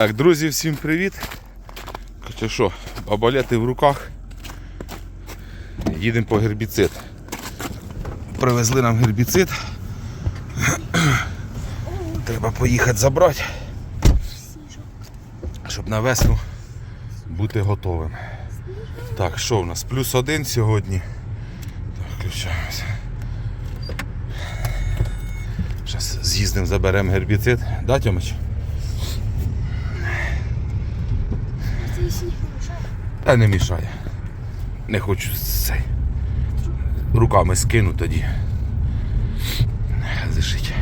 Так, друзі, всім привіт. Хоча що, бабалети в руках. Їдемо по гербіцид. Привезли нам гербіцид. Треба поїхати забрати, щоб на весну бути готовим. Так, що у нас? Плюс один сьогодні. Так, включаємося. Зараз з'їздимо, заберемо гербіцид. Да, Тьомич? Це сніг мішає. Та не мішає. Не хочу цей. Руками скину тоді. Зашить.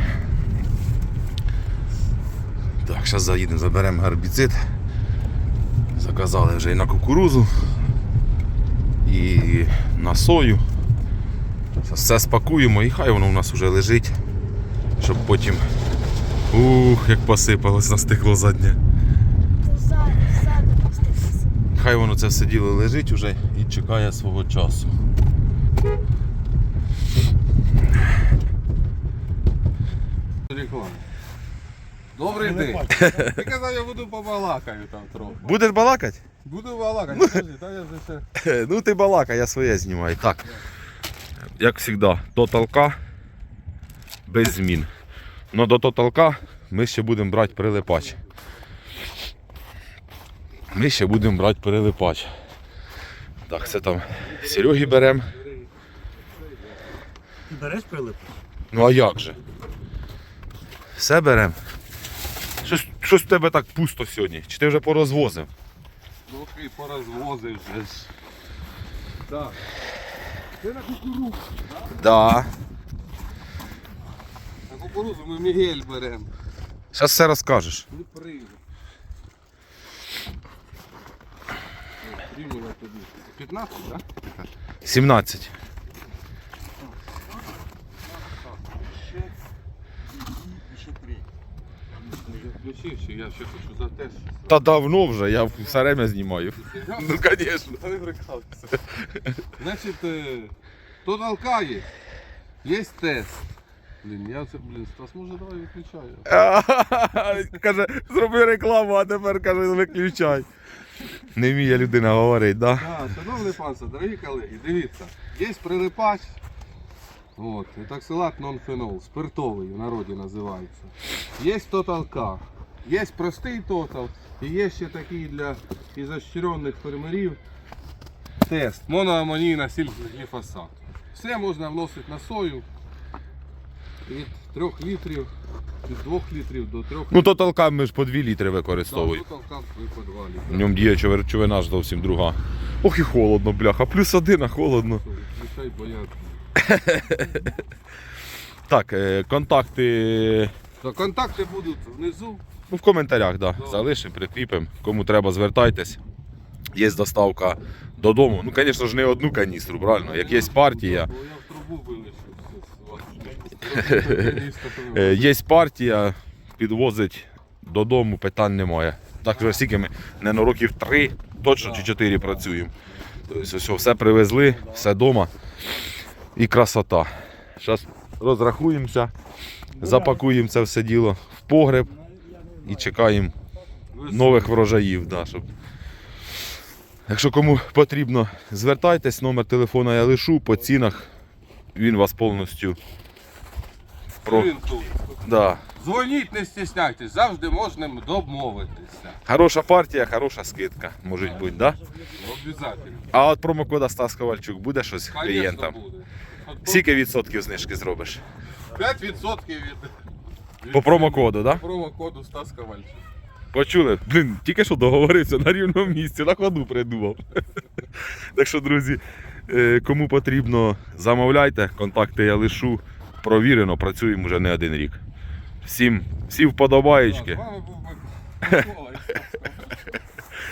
Так, зараз заїдемо, заберемо гербіцид. Заказали вже і на кукурузу, і на сою. Зараз все спакуємо і хай воно у нас вже лежить, щоб потім. Ух, як посипалось на стекло заднє. Хай воно це все діло лежить уже і чекає свого часу. Добрий день. Ти казав, я буду побалакаю там трохи. Будеш балакати? Буду балакати, скажи, та я вже. Ну ти балакай, я своє знімаю. Так. Як завжди, до толка без змін. Но до тоталка ми ще будемо брати прилипач. Ми ще будемо брати прилипач. Так, це там Сереги беремо. Береш прилип? Ну а як же? Все беремо. Щось, щось в тебе так пусто сьогодні. Чи ти вже порозвозив? Трохи порозвозив вже. Так. Ти на кукурузу. Да. На кукурузу ми Мігель беремо. Зараз все розкажеш. Не прийде. Приймемо тобі. 15, так? 17. Ще три. Включивши, я ще хочу за тест. Та давно вже, я все время знімаю. Ну, звісно. Та не прикалуйся. Значить, е, то толкає. Є тест. Блін, я це, блін, Стас, може давай виключаю. Каже, зроби рекламу, а тепер каже, виключай. Не вміє людина говорить, да? Так, шановний панство, дорогі колеги, дивіться, є прилипач. От, етаксилат нонфенол, спиртовий в народі називається. Є тоталка, є простий тотал і є ще такий для ізощрених фермерів тест. Моноамонійна сіль гліфосат. Все можна вносити на сою від 3 літрів, від 2 літрів до 3 Ну то толкам ми ж по 2 літри використовуємо. Тоталка ви по 2 В ньому діє човерчовина ж зовсім друга. Ох і холодно, бляха. Плюс один, а холодно. Включай, бо Так, е, контакти То контакти будуть внизу. ну, в коментарях, да. залишимо, прикріпимо. Кому треба, звертайтесь. Є доставка додому. Ну, звісно ж, не одну каністру, правильно? Як є партія. Я в трубу вилишив. Все. Е, Є партія, підвозить додому, питань немає. Так вже скільки ми не на років три, точно чи чотири працюємо. Тобто ось все привезли, все вдома. І красота. Зараз розрахуємося, запакуємо це все діло в погреб і чекаємо нових врожаїв. Да, щоб... Якщо кому потрібно, звертайтесь, номер телефона я лишу по цінах. Він вас повністю про... Да. Дзвоніть, не стісняйтесь, завжди можна домовитися. Хороша партія, хороша скидка, може бути, да? Обов'язково. А от промокода Стас Ковальчук буде щось клієнтам? буде. От Скільки відсотків знижки зробиш? 5% від, від По промокоду, да? промокоду Стас Ковальчук. Почули? Блін, тільки що договорився на рівному місці, на ходу придумав. Так що, друзі, е, кому потрібно, замовляйте, контакти я лишу. Провірено, працюємо вже не один рік. Всім, всі З вподобаєчки. вами був Микола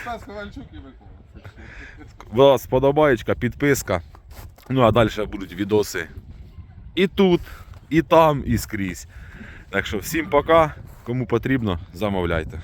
Стас Ковальчук. І Микола. Вас вподобаєчка, підписка. Ну а далі будуть відоси і тут, і там, і скрізь. Так що всім пока. Кому потрібно, замовляйте.